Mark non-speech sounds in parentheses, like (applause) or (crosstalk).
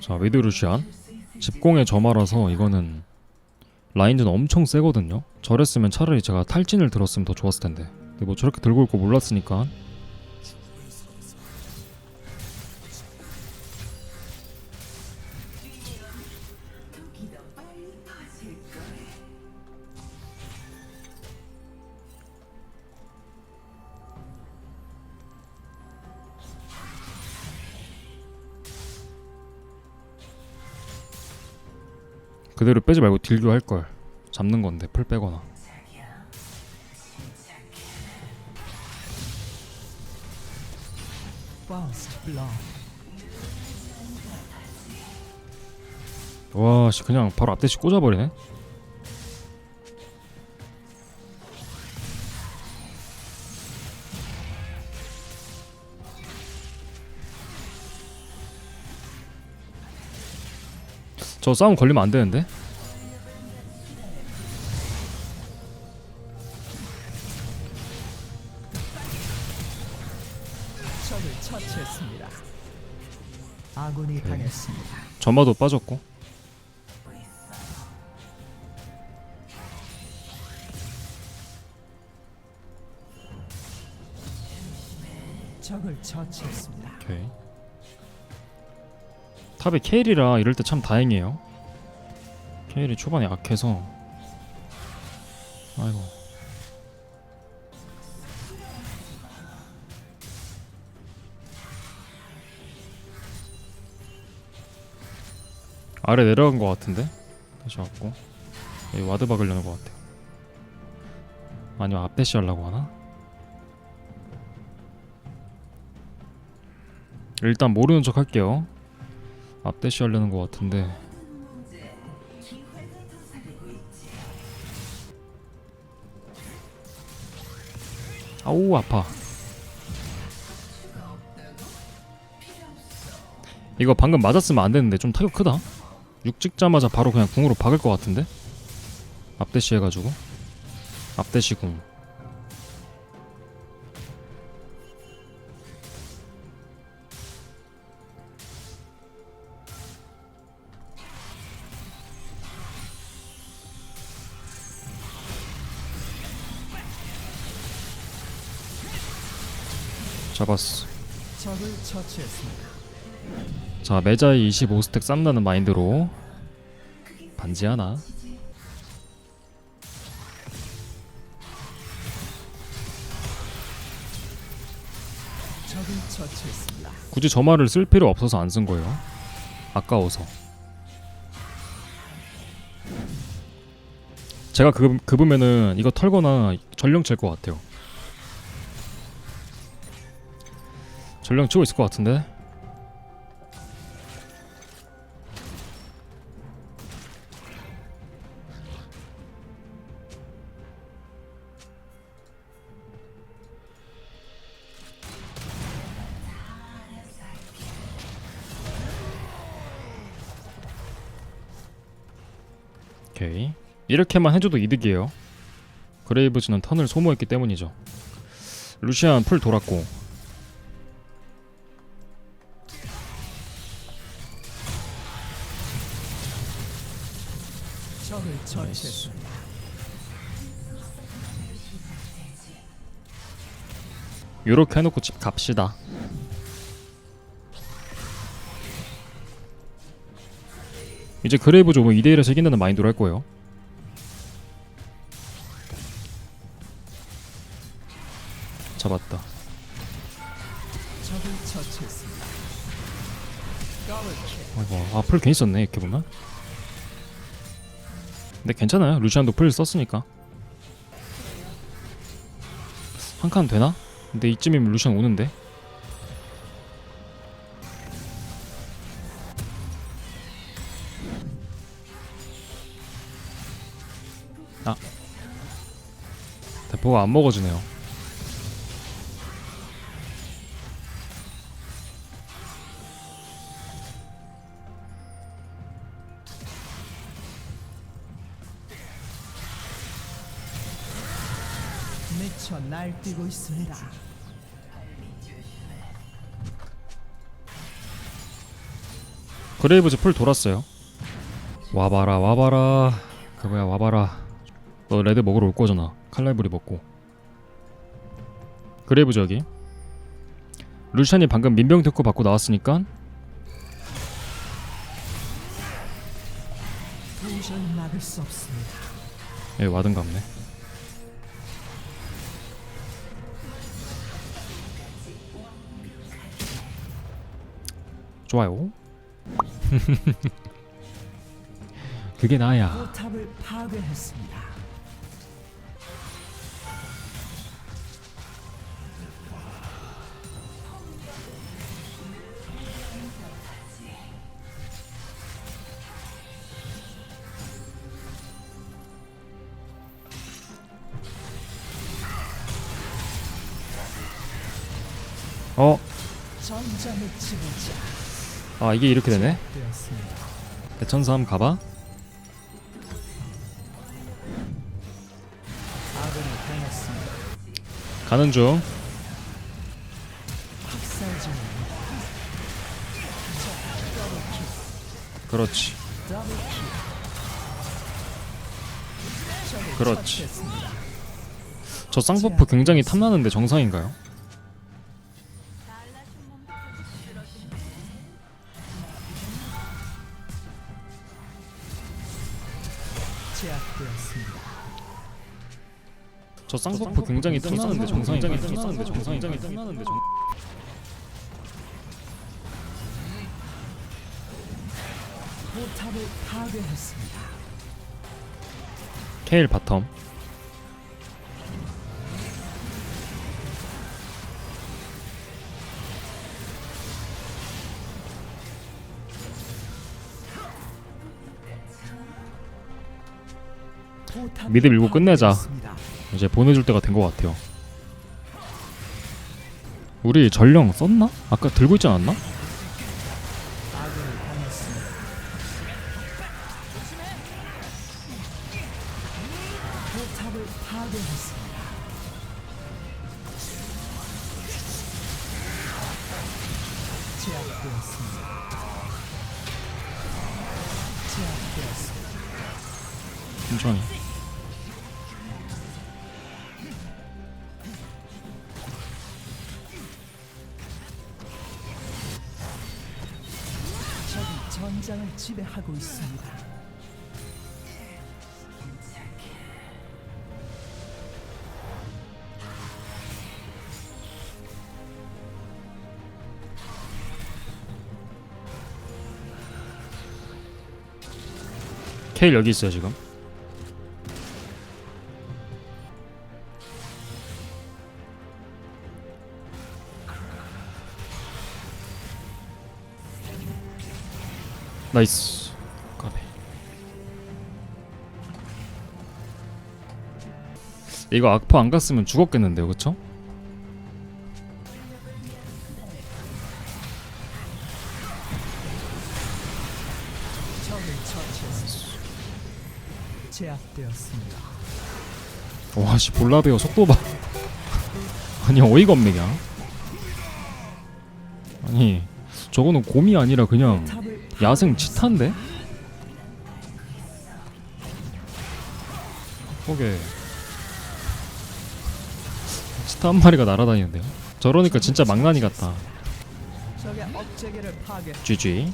자 미드 루시안. 집공의 점화라서 이거는 라인전 엄청 세거든요. 저랬으면 차라리 제가 탈진을 들었으면 더 좋았을 텐데. 근데 뭐 저렇게 들고 올 거 몰랐으니까 그대로 빼지 말고 딜교 할걸. 잡는 건데 풀 빼거나. 와씨 그냥 바로 앞대시 꽂아버리네? 저 싸움 걸리면 안 되는데 적을 처치했습니다. 아군이 당했습니다. 점화도 빠졌고 적을 처치했습니다. 오케이 탑에 케일이라 이럴 때 참 다행이에요 케일이 초반에 약해서 아이고 아래 내려간 것 같은데 다시 왔고 여기 와드 박으려는 것 같아요 아니면 앞대시 하려고 하나? 일단 모르는 척 할게요. 앞대시 하려는 것 같은데. 아우 아파. 이거 방금 맞았으면 안 되는데 좀 타격 크다. 육 찍자마자 바로 그냥 궁으로 박을 것 같은데. 앞대시 해가지고. 앞대시 궁. 잡았어. 적을 처치했습니다. 자 매자의 25스택 쌈나는 마인드로. 반지 하나. 굳이 점화를 쓸 필요 없어서 안 쓴 거예요. 아까워서. 제가 그, 그으면은 이거 털거나 전령 칠 것 같아요. 전령 치고 있을 것 같은데 오케이. 이렇게만 해줘도 이득이에요. 그레이브즈는 턴을 소모했기 때문이죠. 루시안 풀 돌았고. 요렇게 해놓고 집 갑시다 이제 그레이브즈 오면 2대1에서 이긴다는 마인드로 할 거예요. 잡았다. 아이고 아 풀 괜히 썼네 이렇게 보면. 근데 괜찮아요. 루시안도 풀 썼으니까. 한 칸 되나? 근데 이쯤이면 루시안 오는데 아. 대포가 안 먹어주네요. 미쳐 날뛰고 있습니다. 그레이브즈 풀 돌았어요. 와봐라 와봐라. 그거야 와봐라 너 레드 먹으러 올 거잖아. 칼날부리 먹고. 그레이브즈 여기 루시안이 방금 민병 테크 받고 나왔으니까. 예 와든 갑네. 좋아요. (laughs) 그게 나야 어? 아 이게 이렇게 되네. 대천사 한번 가봐. 가는 중 그렇지 그렇지. 저 쌍버프 굉장히 탐나는데 정상인가요? 저 쌍버프 굉장히 탐나는데 정상인가요? 탐나는데 정상인가요? 탐나는데 정 포탑을 파괴했습니다. 케일 바텀 미드 밀고 끝내자. 이제 보내줄 때가 된 것 같아요 우리 전령 썼나? 아까 들고 있지 않았나? 아군을 전장을 지배하고 있습니다. 케일 여기 있어요 지금 나이스. 까비. 이거 악포 안 갔으면 죽었겠는데요 그쵸? 와씨 볼라베어 속도 봐. 아니 어이가 없네 그냥 아니 저거는 곰이 아니라 그냥 야생 치타인데? 거게 치타 한 마리가 날아다니는데요? 저러니까 진짜 망나니 같다. GG